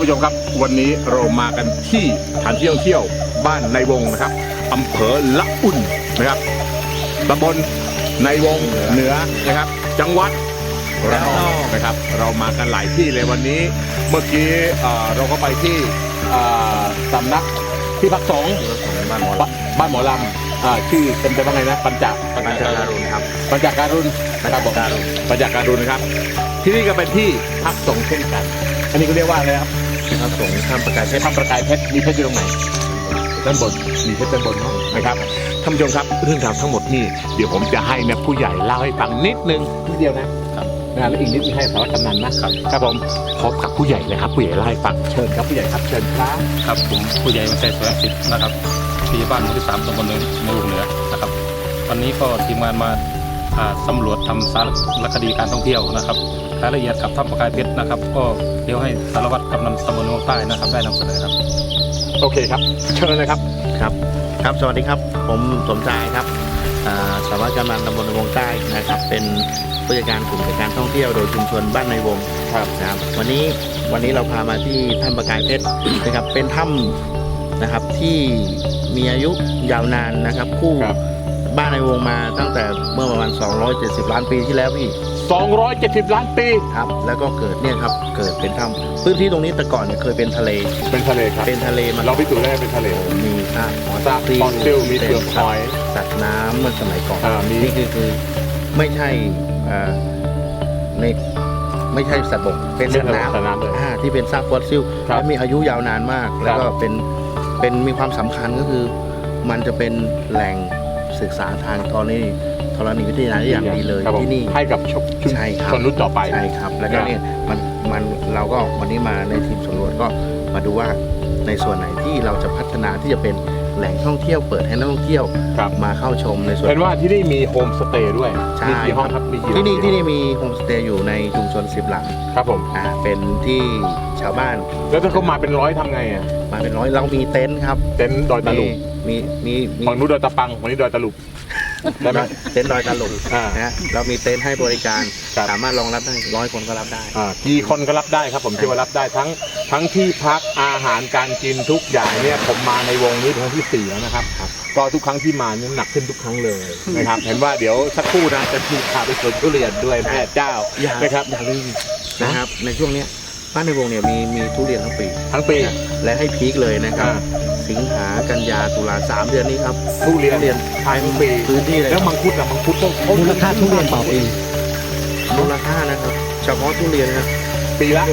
ท่านผู้ชมครับ วันนี้เรามากันที่สถานที่ท่องเที่ยวบ้านในวงนะครับอำเภอละอุ่นนะครับตำบลในวงเหนือนะครับ จังหวัดระนองนะครับ เรามากันหลายที่เลยวันนี้ เมื่อกี้เอ่อเราก็ไปที่เอ่อสำนักที่พักสงฆ์บ้านหมอบ้านบ้านหมอลำอ่าชื่อเต็มๆว่าไงนะปัญจปัญจการุณครับ ปัญจการุณนะครับผมการุณปัญจการุณนะครับ ที่นี่ก็เป็นที่พักสงฆ์เช่นกัน อันนี้ก็เรียกว่าอะไรครับ พระสงฆ์ทำประกาศเพชรทำประกายเพชรมีเพชรอยู่ตรงไหนด้านบนมีเพชรด้านบนเนอะนะครับท่านผู้ชมครับเรื่องราวทั้งหมดนี่เดี๋ยวผมจะให้นะผู้ใหญ่เล่าให้ฟังนิดนึงนิดเดียวนะครับนะแล้วอีกนิดนึงให้สารวัตรกำนันนะครับครับผมพบกับผู้ใหญ่เลยครับผู้ใหญ่เล่าให้ฟังเชิญครับผู้ใหญ่ครับเชิญครับครับผมผู้ใหญ่วันชัยสวนสิทธิ์นะครับที่บ้านหมู่ที่สามตำบลในในวงเหนือนะครับวันนี้ก็ทีมงานมาอ่าสำรวจทำสารคดีการท่องเที่ยวนะครับ รายละเอียดกับถ้ำประกายเพชรนะครับ ก็เดี๋ยวให้สารวัตรกำนันตำบลนวงใต้นะครับ ได้นำเสนอครับ โอเคครับ เชิญเลยครับ ครับ ครับ สวัสดีครับ ผมสมชายครับอ่าสารวัตรกำนันตำบลในวงใต้นะครับ เป็นผู้จัดการกลุ่มจัดการท่องเที่ยวโดยชุมชนบ้านในวงครับนะครับ วันนี้วันนี้เราพามาที่ถ้ำประกายเพชรนะครับ เป็นถ้ำนะครับที่มีอายุยาวนานนะครับ คู่ครับ บ้านในวงมาตั้งแต่เมื่อประมาณ 270 ล้านปีที่แล้วพี่ 270 ล้านปี ครับ แล้วก็เกิดเนี่ยครับ เกิดเป็นถ้ำพื้นที่ตรงนี้แต่ก่อนเนี่ยเคยเป็นทะเล เป็นทะเลครับ เป็นทะเลมาเราพิสูจน์ได้เป็นทะเล มีซากหอยซากฟอสซิลมีเปลือกหอย สัตว์น้ำเมื่อสมัยก่อน อ่ามี นี่คือคือไม่ใช่อ่าในไม่ใช่สัตว์บก เป็นสัตว์สัตว์น้ำน้ำเลย อ่าที่เป็นซากฟอสซิลครับและมีอายุยาวนานมาก แล้วก็เป็นเป็นมีความสำคัญก็คือ มันจะเป็นแหล่งศึกษาทางธรณีธ รณีวิทยาได้อย่างดีเลยครับผมที่นี่ ให้กับชุมชุมใช่ครับ ชนรุ่นต่อไป ใช่ครับ แล้วก็ครับเนี่ยมันมันเราก็วันนี้มาในทีมสำรวจก็มาดูว่าในส่วนไหนที่เราจะพัฒนาที่จะเป็นแหล่งท่องเที่ยวเปิดให้นักท่องเที่ยวครับ มาเข้าชมในส่วน เห็นว่าที่นี่มีโฮมสเตย์ด้วย ใช่ มีกี่ห้องครับมีกี่ที่นี่ห้องที่นี่มีโฮมสเตย์อยู่ในชุมชนสิบหลังครับผม อ่าเป็นที่ชาวบ้านแล้วถ้าเขามาเป็นร้อยทำไงอะ มาเป็นร้อยเรามีเต็นท์ครับเต็นท์ดอยตะลุกมีมีมีฝั่งนู้นดอยตะปังฝั่งนี้ดอยตะลุก ได้ไหม เต็นท์ดอยตะลุกอ่านะเรามีเต็นท์ให้บริการ ครับ สามารถรองรับได้ร้อยคนก็รับได้ อ่ากี่คนก็รับได้ครับผมเชื่อว่ารับได้ทั้งทั้งที่พักอาหารการกินทุกอย่างเนี่ยผมมาในวงนี้เป็นครั้งที่สี่แล้วนะครับก็ทุกครั้งที่มาเนี่ยหนักขึ้นทุกครั้งเลยนะครับ เห็นว่าเดี๋ยวสักครู่นะจะมีพาไปสวนทุเรียนด้วยแม่เจ้าอย่านะครับ อย่าลืมนะครับ ในช่วงเนี้ยบ้านในวงเนี่ยมีมีทุเรียนทั้งปี ทั้งปี และให้พีคเลยนะครับ อ่า สิงหากันยาตุลาสามเดือนนี้ครับทุเรียนทุเรียนทายทั้งปีพื้นที่เลยแล้วมังคุดอะมังคุดต้องมูลค่าทุเรียนต่อปีมูลค่านะครับเฉพาะทุเรียนนะปีละ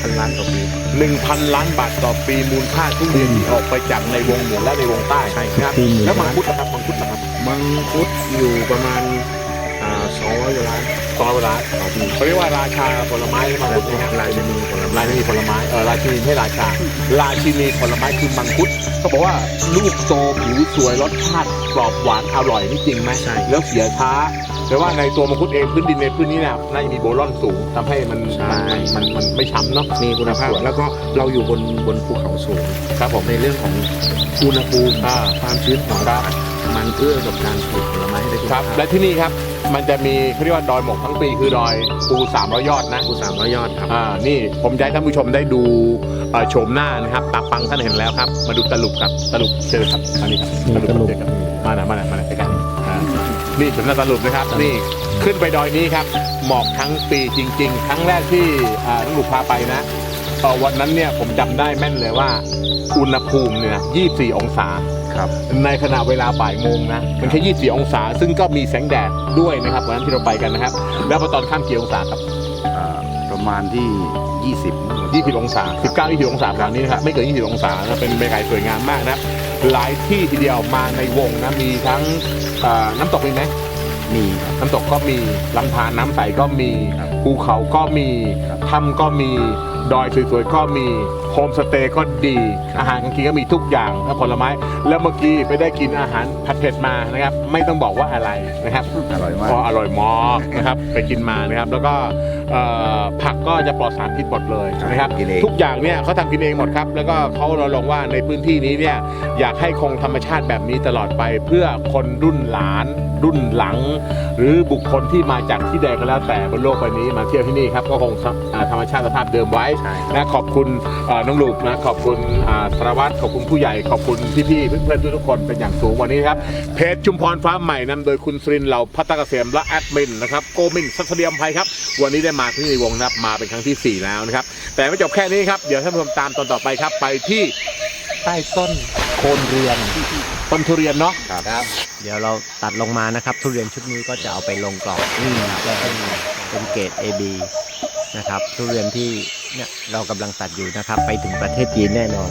พันล้านต่อปี1,000ล้านบาทต่อปีมูลค่าทุเรียนที่ออกไปจากในวงเหนือและในวงใต้ใช่ครับปีหนึ่งแล้วมังคุดนะครับมังคุดนะครับมังคุดอยู่ประมาณอ่าสอง ร้อยกว่าล้านซอยเวลาเขาเรียกว่าราชาผลไม้มังและคุดนะครับลายจะมีผลไม้ราชินีผลไม้เออราชินีให้ราชา ราชินีผลไม้คือมังคุดเขาบอกว่าลูกโตผิวสวยรสชาติกรอบหวานอร่อยนี่จริงไหมใช่แล้วเสียช้าแต่ว่าในตัวมังคุดเองพื้นดินในพื้นนี้เนี่ยน่าจะมีโบรอนสูงทำให้มันใช่มันมันมันไม่ช้ำเนาะมีคุณภาพสวยแล้วก็เราอยู่บนบนภูเขาสูงครับผมในเรื่องของอุณหภูมิอ่าความชื้นของอากาศ มันเอื้อกับการปลูกผลไม้ให้ได้คุณครับ ภาพและที่นี่ครับ มันจะมีเขาเรียกว่าดอยหมกทั้งปีคือดอยปูสามร้อยยอดนะภูสามร้อยยอดครับ อ่า นี่ผมจะให้ท่านผู้ชมได้ดูเอ่อโฉมหน้านะครับ ตาปังท่านเห็นแล้วครับ มาดูตะลุกครับตะลุกเชิญครับอันนี้ครับนี่ตะลุกเชิญครับมาหน่อยมาหน่อยมาหน่อยใกล้ๆอ่านี่โฉมหน้าตะลุกนะครับ นี่ขึ้นไปดอยนี้ครับ หมอกทั้งปีจริง ๆ ครั้งแรกที่อ่าตะลุกพาไปนะ เอ่อวันนั้นเนี่ยผมจำได้แม่นเลยว่า อุณหภูมิเนี่ย24 องศา ครับ ในขณะเวลาบ่ายโมงนะ มันแค่ 24 องศา ซึ่งก็มีแสงแดดด้วยนะครับวันนั้นที่เราไปกันนะครับ แล้วพอตอนข้ามกี่องศาครับ อ่า ประมาณที่ 20 20 องศา 19 20 องศาแบบนี้นะครับ ไม่เกิน 20 องศานะเป็นบรรยากาศสวยงามมากนะครับหลายที่ทีเดียวมาในวงนะ มีทั้งเอ่อน้ำตกมีไหม มีครับ น้ำตกก็มีลำธารน้ำใสก็มี ครับภูเขาก็มีครับ ถ้ำก็มีดอยสวยๆก็มีโฮมสเตย์ก็ดี อาหารกลางคืนก็มีทุกอย่างและผลไม้ แล้วเมื่อกี้ไปได้กินอาหารผัดเผ็ดมานะครับ ไม่ต้องบอกว่าอะไรนะครับอร่อยมากก็อร่อยมากนะครับไปกินมานะครับ แล้วก็เอ่อผักก็จะปลอดสารพิษหมดเลยนะครับ กินเอง ทุกอย่างเนี่ยเขาทำกินเองหมดครับ แล้วก็เขาเราลงว่าในพื้นที่นี้เนี่ยอยากให้คงธรรมชาติแบบนี้ตลอดไป เพื่อคนรุ่นหลาน รุ่นหลัง หรือบุคคลที่มาจากที่ใดก็แล้วแต่บนโลกใบนี้มาเที่ยวที่นี่ครับก็คงอ่าธรรมชาติสภาพเดิมไว้ใช่นะขอบคุณเอ่อน้องลูกนะขอบคุณอ่าสารวัตรขอบคุณผู้ใหญ่ขอบคุณพี่ๆเพื่อนๆทุกๆคนเป็นอย่างสูงวันนี้ครับเพจชุมพรฟ้าใหม่นำโดยคุณสรินทร์เหล่าพัตตะเกษมและแอดมินนะครับโกมินสัสเดียมภัยครับวันนี้ได้มาที่ในวงนะครับมาเป็นครั้งที่สี่แล้วนะครับแต่ไม่จบแค่นี้ครับเดี๋ยวท่านผู้ชมตามตอนต่อไปครับไปที่ใต้ต้นโคนเรียนต้นทุเรียนเนาะครับ เดี๋ยวเราตัดลงมานะครับ ทุเรียนชุดนี้ก็จะเอาไปลงกล่องนะครับเป็นเป็นเกรด AB นะครับ ทุเรียนที่ เนี่ยเรากำลังตัดอยู่นะครับ ไปถึงประเทศจีนแน่นอน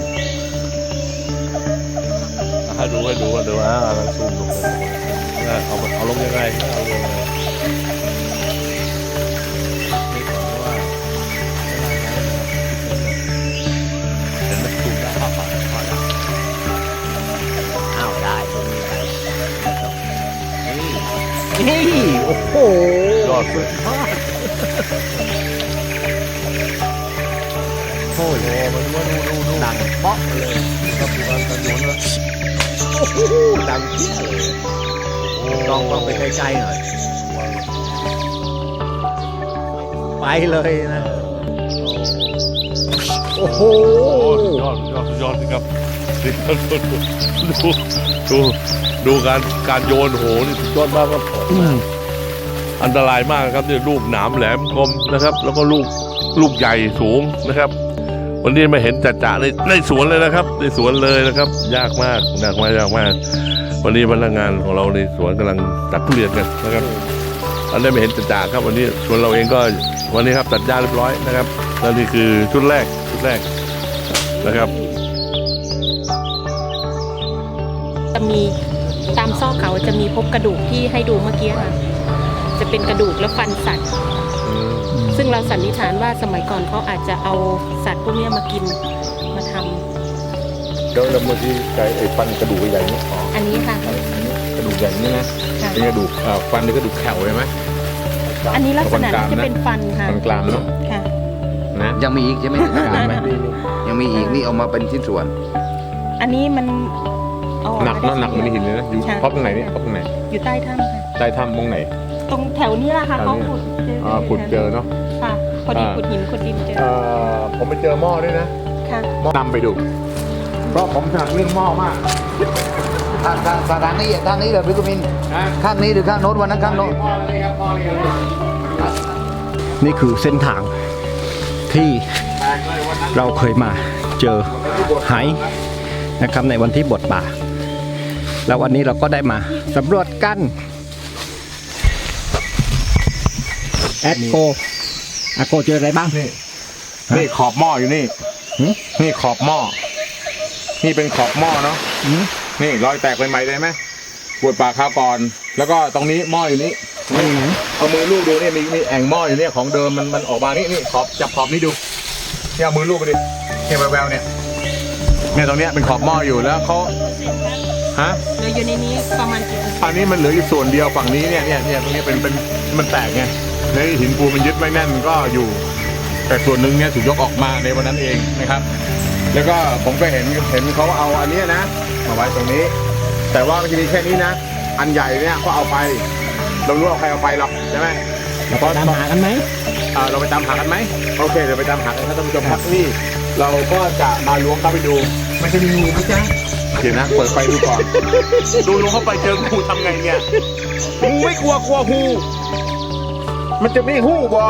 ให้ดูให้ดูให้ดูอ่าเราซูมลงไปเอาเอาลงยังไงเอาลงยังไงอ้าวได้ตรงนี้ได้นี่นี่โอ้โหยอดสุดโอ้ยมันว่าดู ดังเป๊อกเลยครับดูการการโยนนะโอ้โหดังเปี้ยเลยลองลองไปใกล้ๆหน่อย ไปเลยนะ โอ้โหโอ้ยอดยอดยอดครับดูดูดูดูการการโยนโหนี่สุดยอดมากครับอันตรายมากครับเนี่ยลูกหนามแหลมคมนะครับ แล้วก็ลูกลูกใหญ่สูงนะครับ วันนี้มาเห็นจ่าๆในในสวนเลยนะครับ ในสวนเลยนะครับ ยากมากยากมากยากมาก วันนี้พนักงานของเราในสวนกำลังตัดทุเรียนกันนะครับเราได้มาเห็นจ่าๆครับ วันนี้สวนเราเองก็วันนี้ครับตัดหญ้าเรียบร้อยนะครับและนี่คือชุดแรกชุดแรกนะครับ จะมีตามซอกเขาจะมีพบกระดูกที่ให้ดูเมื่อกี้ค่ะ จะเป็นกระดูกและฟันสัตว์ ซึ่งเราสันนิษฐานว่าสมัยก่อนเขาอาจจะเอาสัตว์พวกเนี้ยมากินมาทำเดี๋ยวเรามาที่ไอ้ฟันกระดูกใหญ่ๆนี่อ๋ออันนี้ค่ะ กระดูกใหญ่นี่นะค่ะเป็นกระดูกเอ่อฟันนี่กระดูกแขวใช่ไหมอันนี้ลักษณะฟันกรามจะนะเป็นฟันค่ะฟันกรามเนอะค่ะนะยังมีอีกใช่ไหมยังไหมยังมีอีกนี่เอามาเป็นชิ้นส่วน อันนี้มันเอาออกหนักมาเนาะหนักมันได้หินเลยนะอยู่ค่ะพบตรงไหนเนี่ยพบตรงไหนอยู่ใต้ถ้ำค่ะใต้ถ้ำตรงไหน ตรงแถวนี้แหละค่ะแถเขาวนี้ขุดเจออ่าขุดเจอเนาะค่ะพอดีอ่าขุดหินขุดดินเจอเอ่อผมไปเจอหม้อด้วยนะค่ะหม้อนำไปดู เพราะผมถนัดเรื่องหม้อมาก ทางทางทางนี้ทางนี้เหรอพี่กุมินนะข้างนี้หรือข้างโน้นวันนั้นข้างโน้นหม้อนี่ครับหม้อนี่ครับนี่คือเส้นทางที่แตกเลยวันนั้นเราเคยมาเจอไหนะครับในวันที่บทป่า แล้ววันนี้เราก็ได้มาสำรวจกัน แอดโกอาโกเจออะไรบ้าง นี่ นี่ขอบหม้ออยู่นี่หืมนี่ขอบหม้อ นี่เป็นขอบหม้อเนาะนี่รอยแตกใหม่ๆได้ไหมปวดปากคราวก่อน แล้วก็ตรงนี้หม้ออยู่นี้นี่เอามือลูบดูนี่มีมีแอ่งหม้ออยู่เนี่ยของเดิมมันมันออกมานี่นี่ขอบจับขอบนี้ดูเนี่ยเอามือลูบไปดิเนี่ยแววๆเนี่ยเนี่ยตรงเนี้ยเป็นขอบหม้ออยู่แล้วเขาฮะ เหลืออยู่ในนี้ประมาณกี่เปอร์เซ็นต์อันนี้มันเหลืออยู่ส่วนเดียวฝั่งนี้เนี่ยเนี่ยเนี่ยตรงนี้เป็นเป็นมันแตกไง ในหินปูนมันยึดไว้แน่นก็อยู่ แต่ส่วนหนึ่งเนี่ยถูกยกออกมาในวันนั้นเองนะครับ แล้วก็ผมก็เห็นเห็นเขาเอาอันเนี้ยนะมาไว้ตรงนี้ แต่ว่ามันจะมีแค่นี้นะ อันใหญ่เนี่ยก็เอาไปเรารู้ว่าใครเอาไปหรอกใช่ไหมเราไปตามหากันไหมอ่าเราไปตามหากันไหมโอเคเดี๋ยวไปตามหากันครับท่านผู้ชมครับนี่ เราก็จะมาล้วงเข้าไปดูมันจะมีงูไหมจ๊ะเดี๋ยวนะเปิดไฟดูก่อน ดูล้วงเข้าไปเจองูทำไงเนี่ยงูไม่กลัวกลัวหู มันจะไม่หูบอ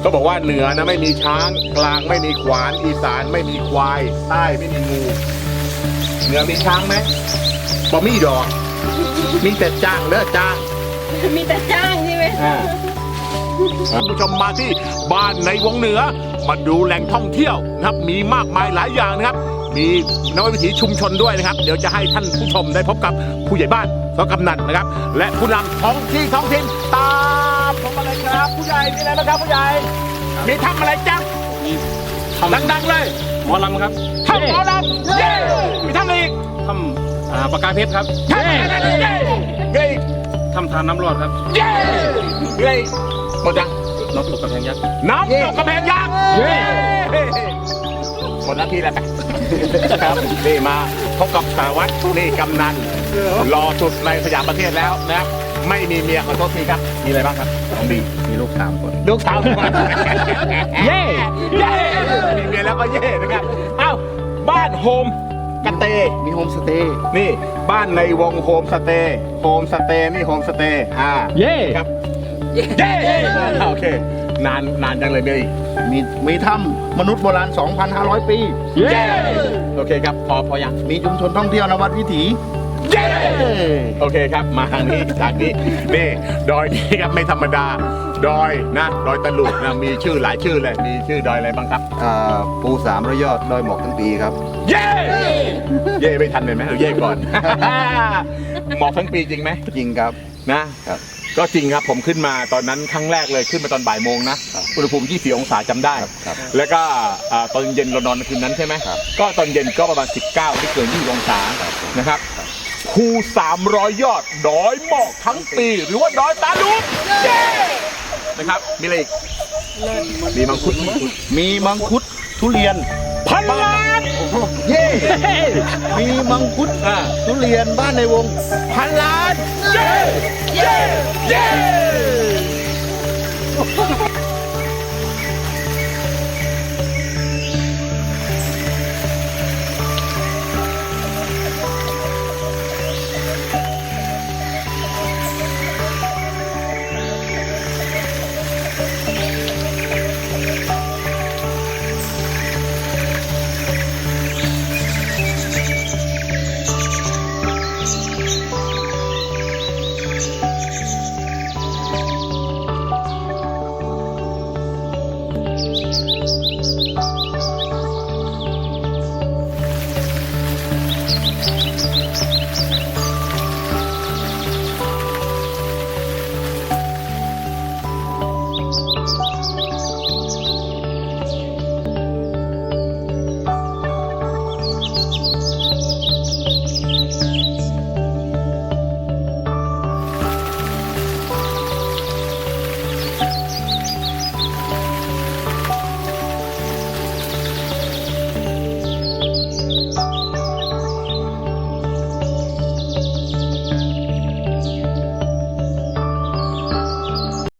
เขาบอกว่าเหนือนะไม่มีช้าง กลางไม่มีขวานอีสานไม่มีควาย ใต้ไม่มีงูเหนือมีช้างไหมบอมีดอก มีแต่จ้างเด้อจ้าง มีแต่จ้างใช่ไหมท่านผู้ชมมาที่บ้านในวงเหนือ มาดูแหล่งท่องเที่ยวนะครับมีมากมายหลายอย่างนะครับ มีนวัตวิถีชุมชนด้วยนะครับ เดี๋ยวจะให้ท่านผู้ชมได้พบกับผู้ใหญ่บ้านสกำนันนะครับ และผู้นำท้องที่ท้องถิ่นตาม ผมมาเลยครับ ผู้ใหญ่มีอะไรบ้างครับผู้ใหญ่ มีทำอะไรจ๊ะดังๆเลย หมอลำครับทำหมอลำเย้มีทำอะไรอีกทำอ่าปากกาเพชรครับทำอะไรเย้เย้ทำทานน้ำรอดครับเย้เย้หมดยังน้ำตกกระแพงยักษ์น้ำตกกระแพงยักษ์หมดหน้าที่แล้วไปครับนี่มาพบกับสารวัตรนี่กำนันรอสุดในสยามประเทศแล้วนะครับ ไม่มีเมียขอโทษทีครับ มีอะไรบ้างครับของดีมีลูกสามคน ลูกสาวเย้เย้มีเมียแล้วก็เย่นะครับเอ้าบ้านโฮมกระเตมีโฮมสเตย์ นี่บ้านในวงโฮมสเตย์ โฮมสเตย์นี่โฮมสเตย์ อ่า เย่ครับ เย้โอเคนานนานจังเลยเมียอีกมีมีถ้ำมนุษย์โบราณ 2,500 ปี เย้ โอเคครับ พอพอยัง มีชุมชนท่องเที่ยวนวัดวิถี เย้โอเคครับมาทางนี้ทางนี้นี่ดอยนี้ครับไม่ธรรมดา ดอยนะ ดอยตะลุกนะมีชื่อหลายชื่อเลยมีชื่อดอยอะไรบ้างครับ อ่าปูสามร้อยยอดดอยหมอกทั้งปีครับ เย้เย่ไม่ทันเลยไหมเราเย่ก่อน หมอกทั้งปีจริงไหมจริงครับ นะครับ ก็จริงครับผมขึ้นมาตอนนั้นครั้งแรกเลยขึ้นมาตอนบ่ายโมงนะครับอุณหภูมิ 24 องศาจำได้ ครับแล้วก็อ่าตอนเย็นเรานอนคืนนั้นใช่ไหมครับ ก็ตอนเย็นก็ประมาณ 19 ไม่เกิน 20 องศานะครับ ภู300 ยอดดอยหมอกทั้งปี หรือว่าดอยตาลุกเย้นะครับ มีอะไรอีก มีมังคุดมังคุดมีมังคุดทุเรียนพันล้านเย่มีมังคุดอ่าทุเรียนบ้านในวงพันล้านเย้เย้เย้